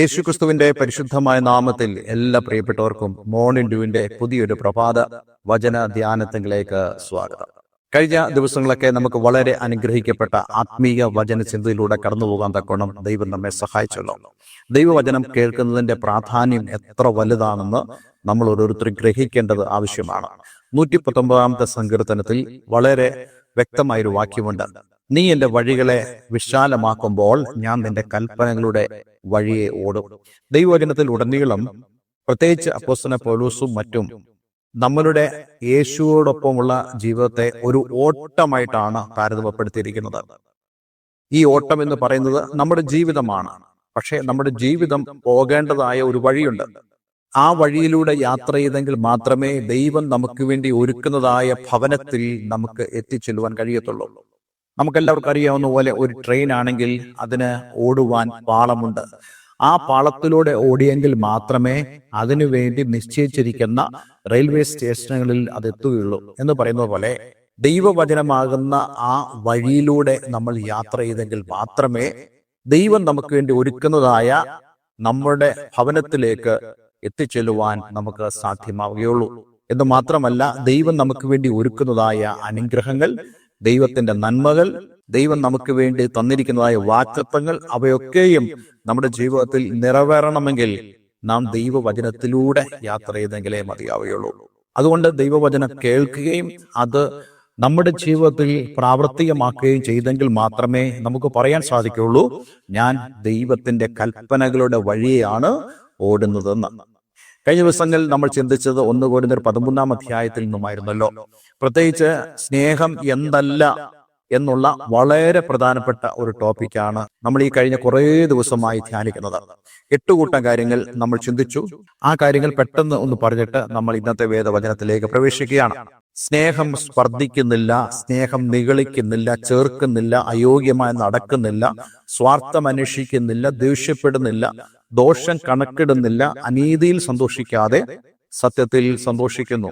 യേശുക്രിസ്തുവിന്റെ പരിശുദ്ധമായ നാമത്തിൽ എല്ലാ പ്രിയപ്പെട്ടവർക്കും മോർണിംഗ് ഡ്യൂവിന്റെ പുതിയൊരു പ്രഭാത വചന ധ്യാനത്തിലേക്ക് സ്വാഗതം. കഴിഞ്ഞ ദിവസങ്ങളൊക്കെ നമുക്ക് വളരെ അനുഗ്രഹിക്കപ്പെട്ട ആത്മീയ വചന ചിന്തയിലൂടെ കടന്നു പോകാൻ തക്കോണം ദൈവം നമ്മെ സഹായിച്ചല്ലോ. ദൈവവചനം കേൾക്കുന്നതിന്റെ പ്രാധാന്യം എത്ര വലുതാണെന്ന് നമ്മൾ ഓരോരുത്തരും ഗ്രഹിക്കേണ്ടത് ആവശ്യമാണ്. നൂറ്റി പത്തൊമ്പതാമത്തെ സങ്കീർത്തനത്തിൽ വളരെ വ്യക്തമായൊരു വാക്യമുണ്ട്. നീ എന്റെ വഴികളെ വിശാലമാക്കുമ്പോൾ ഞാൻ നിന്റെ കൽപ്പനകളുടെ വഴിയെ ഓടും. ദൈവവചനത്തിൽ ഉടനീളം പ്രത്യേകിച്ച് അപ്പോസ്തല പോലൂസും മറ്റും നമ്മളുടെ യേശുവോടൊപ്പമുള്ള ജീവിതത്തെ ഒരു ഓട്ടമായിട്ടാണ് താരതമ്യപ്പെടുത്തിയിരിക്കുന്നത്. ഈ ഓട്ടം എന്ന് പറയുന്നത് നമ്മുടെ ജീവിതമാണ്. പക്ഷേ നമ്മുടെ ജീവിതം പോകേണ്ടതായ ഒരു വഴിയുണ്ട്. ആ വഴിയിലൂടെ യാത്ര ചെയ്തെങ്കിൽ മാത്രമേ ദൈവം നമുക്ക് വേണ്ടി ഒരുക്കുന്നതായ ഭവനത്തിൽ നമുക്ക് എത്തിച്ചെല്ലുവാൻ കഴിയത്തുള്ളൂ. നമുക്കെല്ലാവർക്കും അറിയാവുന്ന പോലെ ഒരു ട്രെയിൻ ആണെങ്കിൽ അതിന് ഓടുവാൻ പാളമുണ്ട്. ആ പാളത്തിലൂടെ ഓടിയെങ്കിൽ മാത്രമേ അതിനു വേണ്ടി നിശ്ചയിച്ചിരിക്കുന്ന റെയിൽവേ സ്റ്റേഷനുകളിൽ അത് എത്തുകയുള്ളൂ എന്ന് പറയുന്നത് പോലെ ദൈവവചനമാകുന്ന ആ വഴിയിലൂടെ നമ്മൾ യാത്ര ചെയ്തെങ്കിൽ മാത്രമേ ദൈവം നമുക്ക് വേണ്ടി ഒരുക്കുന്നതായ നമ്മുടെ ഭവനത്തിലേക്ക് എത്തിച്ചെല്ലുവാൻ നമുക്ക് സാധ്യമാവുകയുള്ളൂ. എന്ന് മാത്രമല്ല ദൈവം നമുക്ക് വേണ്ടി ഒരുക്കുന്നതായ അനുഗ്രഹങ്ങൾ ദൈവത്തിന്റെ നന്മകൾ ദൈവം നമുക്ക് വേണ്ടി തന്നിരിക്കുന്നതായ വാക്തത്വങ്ങൾ അവയൊക്കെയും നമ്മുടെ ജീവിതത്തിൽ നിറവേറണമെങ്കിൽ നാം ദൈവവചനത്തിലൂടെ യാത്ര ചെയ്തെങ്കിലേ മതിയാവുകയുള്ളൂ. അതുകൊണ്ട് ദൈവവചനം കേൾക്കുകയും അത് നമ്മുടെ ജീവിതത്തിൽ പ്രാവർത്തികമാക്കുകയും ചെയ്തെങ്കിൽ മാത്രമേ നമുക്ക് പറയാൻ സാധിക്കുള്ളൂ ഞാൻ ദൈവത്തിന്റെ കൽപ്പനകളുടെ വഴിയാണ് ഓടുന്നതെന്ന്. കഴിഞ്ഞ ദിവസങ്ങളിൽ നമ്മൾ ചിന്തിച്ചത് ഒന്ന് കോരുന്നർ പതിമൂന്നാം അധ്യായത്തിൽ നിന്നുമായിരുന്നല്ലോ. പ്രത്യേകിച്ച് സ്നേഹം എന്തല്ല എന്നുള്ള വളരെ പ്രധാനപ്പെട്ട ഒരു ടോപ്പിക്കാണ് നമ്മൾ ഈ കഴിഞ്ഞ കുറേ ദിവസമായി ധ്യാനിക്കുന്നത്. എട്ട് കൂട്ടം കാര്യങ്ങൾ നമ്മൾ ചിന്തിച്ചു. ആ കാര്യങ്ങൾ പെട്ടെന്ന് ഒന്ന് പറഞ്ഞിട്ട് നമ്മൾ ഇന്നത്തെ വേദവചനത്തിലേക്ക് പ്രവേശിക്കുകയാണ്. സ്നേഹം സ്പർദ്ധിക്കുന്നില്ല സ്നേഹം നിഗളിക്കുന്നില്ല ചേർക്കുന്നില്ല അയോഗ്യമായി നടക്കുന്നില്ല സ്വാർത്ഥം അന്വേഷിക്കുന്നില്ല ദേഷ്യപ്പെടുന്നില്ല ദോഷം കണക്കിടുന്നില്ല അനീതിയിൽ സന്തോഷിക്കാതെ സത്യത്തിൽ സന്തോഷിക്കുന്നു.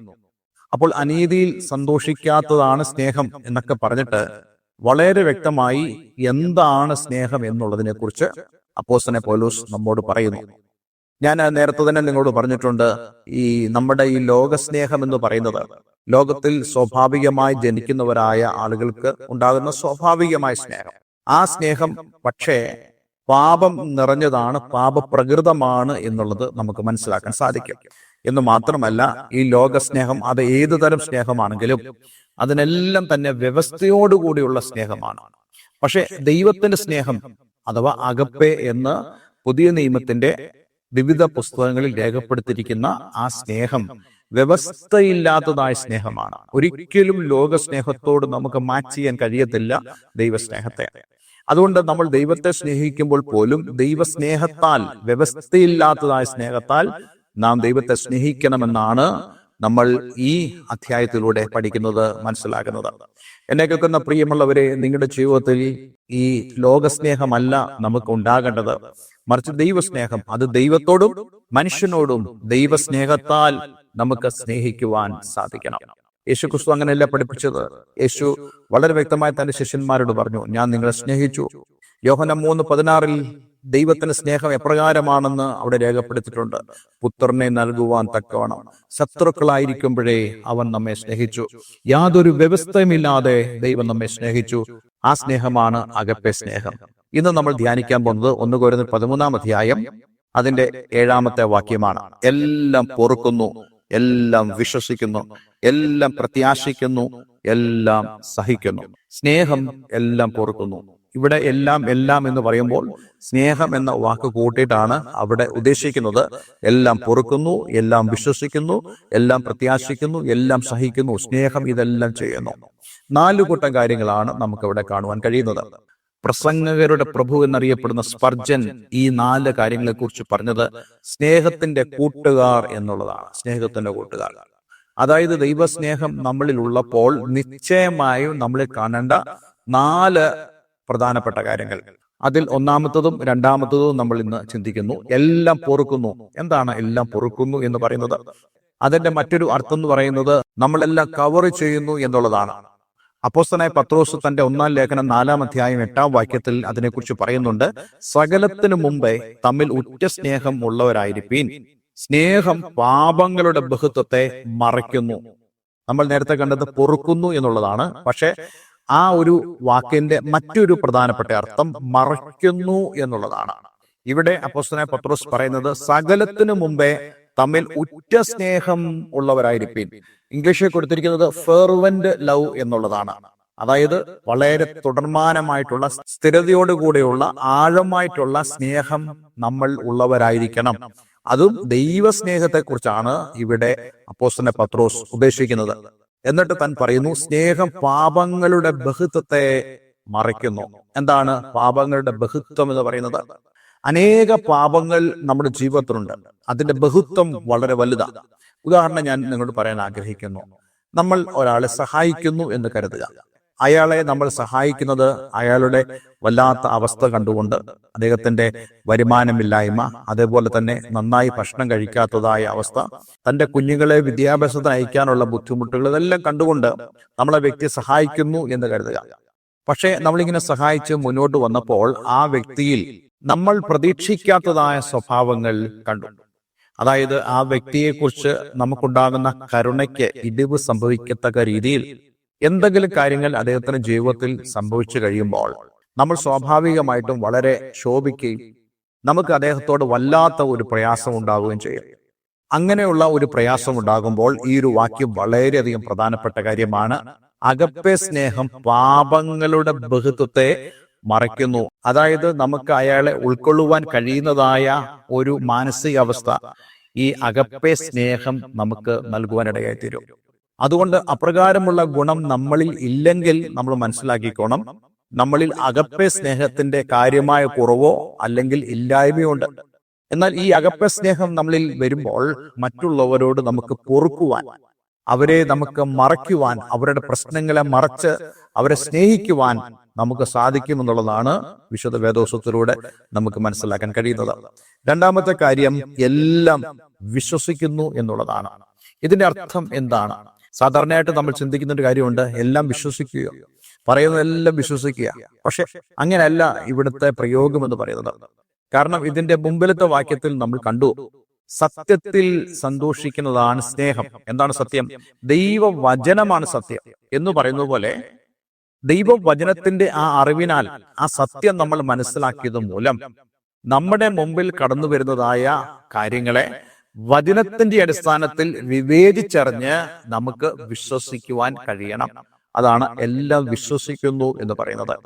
അപ്പോൾ അനീതിയിൽ സന്തോഷിക്കാത്തതാണ് സ്നേഹം എന്നൊക്കെ പറഞ്ഞിട്ട് വളരെ വ്യക്തമായി എന്താണ് സ്നേഹം എന്നുള്ളതിനെ കുറിച്ച് അപ്പോസനെ പോലൂസ് നമ്മോട് പറയുന്നു. ഞാൻ നേരത്തെ തന്നെ നിങ്ങളോട് പറഞ്ഞിട്ടുണ്ട് ഈ നമ്മുടെ ഈ ലോകസ്നേഹം എന്ന് പറയുന്നത് ലോകത്തിൽ സ്വാഭാവികമായി ജനിക്കുന്നവരായ ആളുകൾക്ക് ഉണ്ടാകുന്ന സ്വാഭാവികമായ സ്നേഹം. ആ സ്നേഹം പക്ഷേ പാപം നിറഞ്ഞതാണ് പാപപ്രകൃതമാണ് എന്നുള്ളത് നമുക്ക് മനസ്സിലാക്കാൻ സാധിക്കും. എന്ന് മാത്രമല്ല ഈ ലോകസ്നേഹം അത് ഏതു തരം സ്നേഹമാണെങ്കിലും അതിനെല്ലാം തന്നെ വ്യവസ്ഥയോടുകൂടിയുള്ള സ്നേഹമാണ്. പക്ഷെ ദൈവത്തിന്റെ സ്നേഹം അഥവാ അകപ്പെ എന്ന് പുതിയ നിയമത്തിന്റെ വിവിധ പുസ്തകങ്ങളിൽ രേഖപ്പെടുത്തിയിരിക്കുന്ന ആ സ്നേഹം വ്യവസ്ഥയില്ലാത്തതായ സ്നേഹമാണ്. ഒരിക്കലും ലോക സ്നേഹത്തോട് നമുക്ക് മാച്ച് ചെയ്യാൻ കഴിയത്തില്ല ദൈവസ്നേഹത്തെ. അതുകൊണ്ട് നമ്മൾ ദൈവത്തെ സ്നേഹിക്കുമ്പോൾ പോലും ദൈവസ്നേഹത്താൽ വ്യവസ്ഥയില്ലാത്തതായ സ്നേഹത്താൽ നാം ദൈവത്തെ സ്നേഹിക്കണമെന്നാണ് നമ്മൾ ഈ അധ്യായത്തിലൂടെ പഠിക്കുന്നത് മനസ്സിലാക്കുന്നത്. എന്നെ കേൾക്കുന്ന പ്രിയമുള്ളവരെ നിങ്ങളുടെ ജീവിതത്തിൽ ഈ ലോകസ്നേഹമല്ല നമുക്ക് ഉണ്ടാകേണ്ടത്. മറിച്ച് ദൈവസ്നേഹം അത് ദൈവത്തോടും മനുഷ്യനോടും ദൈവസ്നേഹത്താൽ നമുക്ക് സ്നേഹിക്കുവാൻ സാധിക്കണം. യേശു ക്രിസ്തു അങ്ങനെയല്ല പഠിപ്പിച്ചത്. യേശു വളരെ വ്യക്തമായി തന്റെ ശിഷ്യന്മാരോട് പറഞ്ഞു ഞാൻ നിങ്ങളെ സ്നേഹിച്ചു. യോഹനം മൂന്ന് പതിനാറിൽ ദൈവത്തിന്റെ സ്നേഹം എപ്രകാരമാണെന്ന് അവിടെ രേഖപ്പെടുത്തിയിട്ടുണ്ട്. പുത്രനെ നൽകുവാൻ തക്കവണം ശത്രുക്കളായിരിക്കുമ്പോഴേ അവൻ നമ്മെ സ്നേഹിച്ചു. യാതൊരു വ്യവസ്ഥയുമില്ലാതെ ദൈവം നമ്മെ സ്നേഹിച്ചു. ആ സ്നേഹമാണ് അകപ്പെ സ്നേഹം. ഇന്ന് നമ്മൾ ധ്യാനിക്കാൻ പോകുന്നത് ഒന്ന് കോരുന്ന പതിമൂന്നാം അധ്യായം അതിന്റെ ഏഴാമത്തെ വാക്യമാണ്. എല്ലാം പൊറുക്കുന്നു എല്ലാം വിശ്വസിക്കുന്നു എല്ലാം പ്രത്യാശിക്കുന്നു എല്ലാം സഹിക്കുന്നു. സ്നേഹം എല്ലാം പൊറുക്കുന്നു. ഇവിടെ എല്ലാം എല്ലാം എന്ന് പറയുമ്പോൾ സ്നേഹം എന്ന വാക്ക് കൂട്ടിയിട്ടാണ് അവിടെ ഉദ്ദേശിക്കുന്നത്. എല്ലാം പൊറുക്കുന്നു എല്ലാം വിശ്വസിക്കുന്നു എല്ലാം പ്രത്യാശിക്കുന്നു എല്ലാം സഹിക്കുന്നു. സ്നേഹം ഇതെല്ലാം ചെയ്യുന്നു. നാലു കൂട്ടം കാര്യങ്ങളാണ് നമുക്കിവിടെ കാണുവാൻ കഴിയുന്നത്. പ്രസംഗകരുടെ പ്രഭു എന്നറിയപ്പെടുന്ന സ്പർജൻ ഈ നാല് കാര്യങ്ങളെ കുറിച്ച് പറഞ്ഞത് സ്നേഹത്തിന്റെ കൂട്ടുകാർ എന്നുള്ളതാണ്. സ്നേഹത്തിന്റെ കൂട്ടുകാർ. അതായത് ദൈവസ്നേഹം നമ്മളിൽ ഉള്ളപ്പോൾ നിശ്ചയമായും നമ്മളിൽ കാണേണ്ട നാല് പ്രധാനപ്പെട്ട കാര്യങ്ങൾ. അതിൽ ഒന്നാമത്തതും രണ്ടാമത്തതും നമ്മൾ ഇന്ന് ചിന്തിക്കുന്നു. എല്ലാം പൊറുക്കുന്നു. എന്താണ് എല്ലാം പൊറുക്കുന്നു എന്ന് പറയുന്നത്? അതിന്റെ മറ്റൊരു അർത്ഥം എന്ന് പറയുന്നത് നമ്മളെല്ലാം കവർ ചെയ്യുന്നു എന്നുള്ളതാണ്. അപ്പോസ്തനായ പത്രോസ് തന്റെ ഒന്നാം ലേഖനം നാലാം അധ്യായം എട്ടാം വാക്യത്തിൽ അതിനെക്കുറിച്ച് പറയുന്നുണ്ട് സകലത്തിനു മുമ്പേ തമ്മിൽ ഉറ്റ സ്നേഹം ഉള്ളവരായിരിക്കും സ്നേഹം പാപങ്ങളുടെ ബഹുത്വത്തെ മറയ്ക്കുന്നു. നമ്മൾ നേരത്തെ കണ്ടത് പൊറുക്കുന്നു എന്നുള്ളതാണ്. പക്ഷെ ആ ഒരു വാക്കിന്റെ മറ്റൊരു പ്രധാനപ്പെട്ട അർത്ഥം മറയ്ക്കുന്നു എന്നുള്ളതാണ്. ഇവിടെ അപ്പോസ്തനെ പത്രോസ് പറയുന്നത് സകലത്തിനു മുമ്പേ തമ്മിൽ ഉറ്റ സ്നേഹം ഉള്ളവരായിരിക്കും ഇംഗ്ലീഷിൽ കൊടുത്തിരിക്കുന്നത് ഫെർവന്റ് ലവ് എന്നുള്ളതാണ്. അതായത് വളരെ തുടർമാനമായിട്ടുള്ള സ്ഥിരതയോടുകൂടെയുള്ള ആഴമായിട്ടുള്ള സ്നേഹം നമ്മൾ ഉള്ളവരായിരിക്കണം. അതും ദൈവസ്നേഹത്തെക്കുറിച്ചാണ് ഇവിടെ അപ്പോസ്തന പത്രോസ് ഉദ്ദേശിക്കുന്നത്. എന്നിട്ട് താൻ പറയുന്നു സ്നേഹം പാപങ്ങളുടെ ബഹുത്വത്തെ മറയ്ക്കുന്നു. എന്താണ് പാപങ്ങളുടെ ബഹുത്വം എന്ന് പറയുന്നത്? അനേക പാപങ്ങൾ നമ്മുടെ ജീവിതത്തിലുണ്ട്. അതിന്റെ ബഹുത്വം വളരെ വലുതാണ് ഉദാഹരണം ഞാൻ നിങ്ങളോട് പറയാൻ ആഗ്രഹിക്കുന്നു. നമ്മൾ ഒരാളെ സഹായിക്കുന്നു എന്ന് കരുതുക. അയാളെ നമ്മൾ സഹായിക്കുന്നത് അയാളുടെ വല്ലാത്ത അവസ്ഥ കണ്ടുകൊണ്ട് അദ്ദേഹത്തിന്റെ വരുമാനമില്ലായ്മ അതേപോലെ തന്നെ നന്നായി ഭക്ഷണം കഴിക്കാത്തതായ അവസ്ഥ തന്റെ കുഞ്ഞുങ്ങളെ വിദ്യാഭ്യാസത്തിന് അയക്കാനുള്ള ബുദ്ധിമുട്ടുകൾ ഇതെല്ലാം കണ്ടുകൊണ്ട് നമ്മളെ വ്യക്തി സഹായിക്കുന്നു എന്ന് കരുതുക. പക്ഷേ നമ്മളിങ്ങനെ സഹായിച്ച് മുന്നോട്ട് വന്നപ്പോൾ ആ വ്യക്തിയിൽ നമ്മൾ പ്രതീക്ഷിക്കാത്തതായ സ്വഭാവങ്ങൾ കണ്ടു. അതായത് ആ വ്യക്തിയെക്കുറിച്ച് നമുക്കുണ്ടാകുന്ന കരുണയ്ക്ക് ഇടിവ് സംഭവിക്കത്തക്ക രീതിയിൽ എന്തെങ്കിലും കാര്യങ്ങൾ അദ്ദേഹത്തിന്റെ ജീവിതത്തിൽ സംഭവിച്ചു കഴിയുമ്പോൾ നമ്മൾ സ്വാഭാവികമായിട്ടും വളരെ ശോഭിക്കുകയും നമുക്ക് അദ്ദേഹത്തോട് വല്ലാത്ത ഒരു പ്രയാസം ഉണ്ടാവുകയും ചെയ്യും. അങ്ങനെയുള്ള ഒരു പ്രയാസം ഉണ്ടാകുമ്പോൾ ഈ ഒരു വാക്യം വളരെയധികം പ്രധാനപ്പെട്ട കാര്യമാണ്. അകപ്പെ സ്നേഹം പാപങ്ങളുടെ ബഹുത്വത്തെ മറയ്ക്കുന്നു. അതായത് നമുക്ക് അയാളെ ഉൾക്കൊള്ളുവാൻ കഴിയുന്നതായ ഒരു മാനസികാവസ്ഥ ഈ അകപ്പെ സ്നേഹം നമുക്ക് നൽകുവാനിടയായി തീരും അതുകൊണ്ട് അപ്രകാരമുള്ള ഗുണം നമ്മളിൽ ഇല്ലെങ്കിൽ നമ്മൾ മനസ്സിലാക്കിക്കോണം. നമ്മളിൽ അകപ്പെ സ്നേഹത്തിന്റെ കാര്യമായ കുറവോ അല്ലെങ്കിൽ ഇല്ലായ്മയുണ്ട് എന്നാൽ ഈ അകപ്പെ സ്നേഹം നമ്മളിൽ വരുമ്പോൾ മറ്റുള്ളവരോട് നമുക്ക് പൊറുക്കുവാൻ അവരെ നമുക്ക് മറയ്ക്കുവാൻ അവരുടെ പ്രശ്നങ്ങളെ മറച്ച് അവരെ സ്നേഹിക്കുവാൻ നമുക്ക് സാധിക്കും എന്നുള്ളതാണ് വിശുദ്ധ വേദോസത്തിലൂടെ നമുക്ക് മനസ്സിലാക്കാൻ കഴിയുന്നത്. രണ്ടാമത്തെ കാര്യം എല്ലാം വിശ്വസിക്കുന്നു എന്നുള്ളതാണ്. ഇതിന്റെ അർത്ഥം എന്താണ്? സാധാരണയായിട്ട് നമ്മൾ ചിന്തിക്കുന്ന ഒരു കാര്യമുണ്ട് എല്ലാം വിശ്വസിക്കുക. പറയുന്നതെല്ലാം വിശ്വസിക്കുക. പക്ഷെ അങ്ങനെയല്ല ഇവിടുത്തെ പ്രയോഗം എന്ന് പറയുന്നത്. കാരണം ഇതിന്റെ മുമ്പിലത്തെ വാക്യത്തിൽ നമ്മൾ കണ്ടു സത്യത്തിൽ സന്തോഷിക്കുന്നതാണ് സ്നേഹം. എന്താണ് സത്യം? ദൈവവചനമാണ് സത്യം എന്ന് പറയുന്ന പോലെ ദൈവവചനത്തിന്റെ ആ അറിവിനാൽ ആ സത്യം നമ്മൾ മനസ്സിലാക്കിയത് മൂലം നമ്മുടെ മുമ്പിൽ കടന്നു വരുന്നതായ കാര്യങ്ങളെ വചനത്തിന്റെ അടിസ്ഥാനത്തിൽ വിവേചിച്ചറിഞ്ഞ് നമുക്ക് വിശ്വസിക്കുവാൻ കഴിയണം. അതാണ് എല്ലാം വിശ്വസിക്കുന്നു എന്ന് പറയുന്നത്.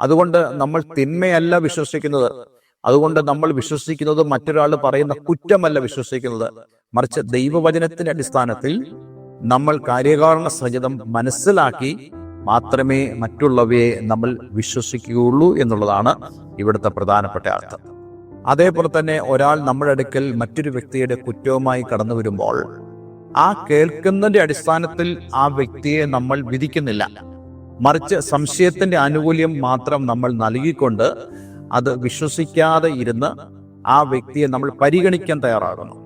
അതുകൊണ്ട് നമ്മൾ തിന്മയല്ല വിശ്വസിക്കുന്നത്. അതുകൊണ്ട് നമ്മൾ വിശ്വസിക്കുന്നത് മറ്റൊരാൾ പറയുന്ന കുറ്റമല്ല വിശ്വസിക്കുന്നത്. മറിച്ച് ദൈവവചനത്തിന്റെ അടിസ്ഥാനത്തിൽ നമ്മൾ കാര്യകാരണ സഹിതം മനസ്സിലാക്കി മാത്രമേ മറ്റുള്ളവയെ നമ്മൾ വിശ്വസിക്കുകയുള്ളൂ എന്നുള്ളതാണ് ഇവിടുത്തെ പ്രധാനപ്പെട്ട അർത്ഥം. അതേപോലെ തന്നെ ഒരാൾ നമ്മുടെ അടുക്കൽ മറ്റൊരു വ്യക്തിയുടെ കുറ്റവുമായി കടന്നു വരുമ്പോൾ ആ കേൾക്കുന്നതിന്റെ അടിസ്ഥാനത്തിൽ ആ വ്യക്തിയെ നമ്മൾ വിധിക്കുന്നില്ല. മറിച്ച് സംശയത്തിന്റെ ആനുകൂല്യം മാത്രം നമ്മൾ നൽകിക്കൊണ്ട് അത് വിശ്വസിക്കാതെ ഇരുന്ന് ആ വ്യക്തിയെ നമ്മൾ പരിഗണിക്കാൻ തയ്യാറാകുന്നു.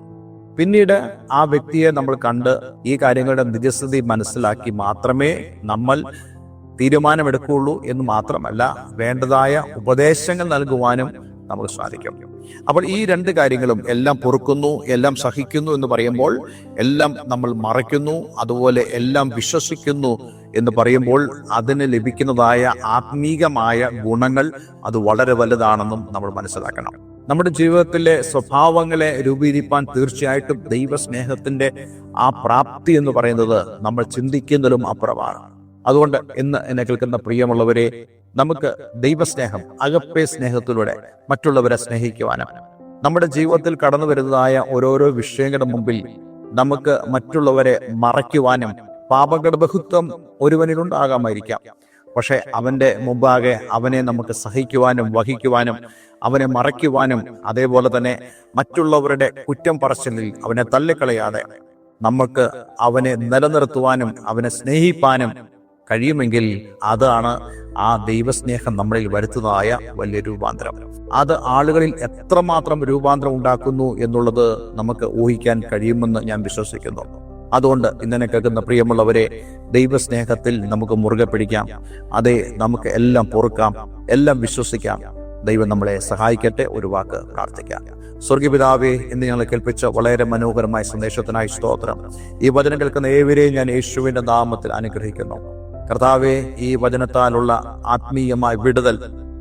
പിന്നീട് ആ വ്യക്തിയെ നമ്മൾ കണ്ട് ഈ കാര്യങ്ങളുടെ നിജസ്ഥിതി മനസ്സിലാക്കി മാത്രമേ നമ്മൾ തീരുമാനമെടുക്കുകയുള്ളൂ എന്ന് മാത്രമല്ല വേണ്ടതായ ഉപദേശങ്ങൾ നൽകുവാനും നമുക്ക് സാധിക്കും. അപ്പോൾ ഈ രണ്ട് കാര്യങ്ങളും എല്ലാം പൊറുക്കുന്നു എല്ലാം സഹിക്കുന്നു എന്ന് പറയുമ്പോൾ എല്ലാം നമ്മൾ മറയ്ക്കുന്നു അതുപോലെ എല്ലാം വിശ്വസിക്കുന്നു എന്ന് പറയുമ്പോൾ അതിന് ലഭിക്കുന്നതായ ആത്മീകമായ ഗുണങ്ങൾ അത് വളരെ വലുതാണെന്നും നമ്മൾ മനസ്സിലാക്കണം. നമ്മുടെ ജീവിതത്തിലെ സ്വഭാവങ്ങളെ രൂപീകരിപ്പാൻ തീർച്ചയായിട്ടും ദൈവസ്നേഹത്തിന്റെ ആ പ്രാപ്തി എന്ന് പറയുന്നത് നമ്മൾ ചിന്തിക്കുന്നതിലും അപ്പുറമാണ്. അതുകൊണ്ട് ഇന്ന് എന്നെ കേൾക്കുന്ന പ്രിയമുള്ളവരെ നമുക്ക് ദൈവസ്നേഹം അകപ്പേ സ്നേഹത്തിലൂടെ മറ്റുള്ളവരെ സ്നേഹിക്കുവാനും നമ്മുടെ ജീവിതത്തിൽ കടന്നു വരുന്നതായ ഓരോരോ വിഷയങ്ങളുടെ മുമ്പിൽ നമുക്ക് മറ്റുള്ളവരെ മറയ്ക്കുവാനും പാപങ്ങളുടെ ബഹുത്വം ഒരുവനിലുണ്ടാകാമായിരിക്കാം. പക്ഷെ അവന്റെ മുമ്പാകെ അവനെ നമുക്ക് സഹിക്കുവാനും വഹിക്കുവാനും അവനെ മറയ്ക്കുവാനും അതേപോലെ തന്നെ മറ്റുള്ളവരുടെ കുറ്റം പറച്ചിലിൽ അവനെ തള്ളിക്കളയാതെ നമുക്ക് അവനെ നിലനിർത്തുവാനും അവനെ സ്നേഹിപ്പാനും കഴിയുമെങ്കിൽ അതാണ് ആ ദൈവസ്നേഹം നമ്മളിൽ വരുത്തുന്നതായ വലിയ രൂപാന്തരം. അത് ആളുകളിൽ എത്രമാത്രം രൂപാന്തരം ഉണ്ടാക്കുന്നു എന്നുള്ളത് നമുക്ക് ഊഹിക്കാൻ കഴിയുമെന്ന് ഞാൻ വിശ്വസിക്കുന്നു. അതുകൊണ്ട് ഇന്നലെ കേൾക്കുന്ന പ്രിയമുള്ളവരെ ദൈവസ്നേഹത്തിൽ നമുക്ക് മുറുകെ പിടിക്കാം. അതെ നമുക്ക് എല്ലാം പൊറുക്കാം എല്ലാം വിശ്വസിക്കാം. ദൈവം നമ്മളെ സഹായിക്കട്ടെ ഒരു വാക്ക് പ്രാർത്ഥിക്കാം. സ്വർഗപിതാവെ എന്ന് ഞങ്ങൾ കേൾപ്പിച്ച വളരെ മനോഹരമായ സന്ദേശത്തിനായി സ്തോത്രം. ഈ വചനം കേൾക്കുന്ന ഏവരെയും ഞാൻ യേശുവിന്റെ നാമത്തിൽ അനുഗ്രഹിക്കുന്നു. കർത്താവെ ഈ വചനത്താലുള്ള ആത്മീയമായ വിടുതൽ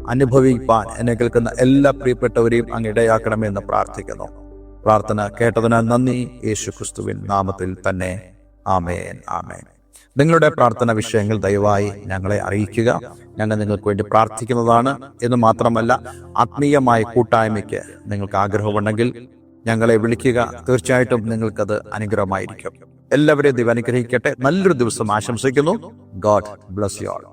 അനുഭവിപ്പാൻ എന്നെ കേൾക്കുന്ന എല്ലാ പ്രിയപ്പെട്ടവരെയും അങ്ങ് ഇടയാക്കണമെന്ന് പ്രാർത്ഥിക്കുന്നു. പ്രാർത്ഥന കേട്ടതിന് നന്ദി. യേശു ക്രിസ്തുവിൻ നാമത്തിൽ തന്നെ. ആമേൻ ആമേൻ. നിങ്ങളുടെ പ്രാർത്ഥന വിഷയങ്ങൾ ദയവായി ഞങ്ങളെ അറിയിക്കുക. ഞങ്ങൾ നിങ്ങൾക്ക് വേണ്ടി പ്രാർത്ഥിക്കുന്നതാണ്. എന്ന് മാത്രമല്ല ആത്മീയമായ കൂട്ടായ്മയ്ക്ക് നിങ്ങൾക്ക് ആഗ്രഹമുണ്ടെങ്കിൽ ഞങ്ങളെ വിളിക്കുക. തീർച്ചയായിട്ടും നിങ്ങൾക്കത് അനുഗ്രഹമായിരിക്കും. എല്ലാവരെയും ദൈവം അനുഗ്രഹിക്കട്ടെ. നല്ലൊരു ദിവസം ആശംസിക്കുന്നു. God bless you all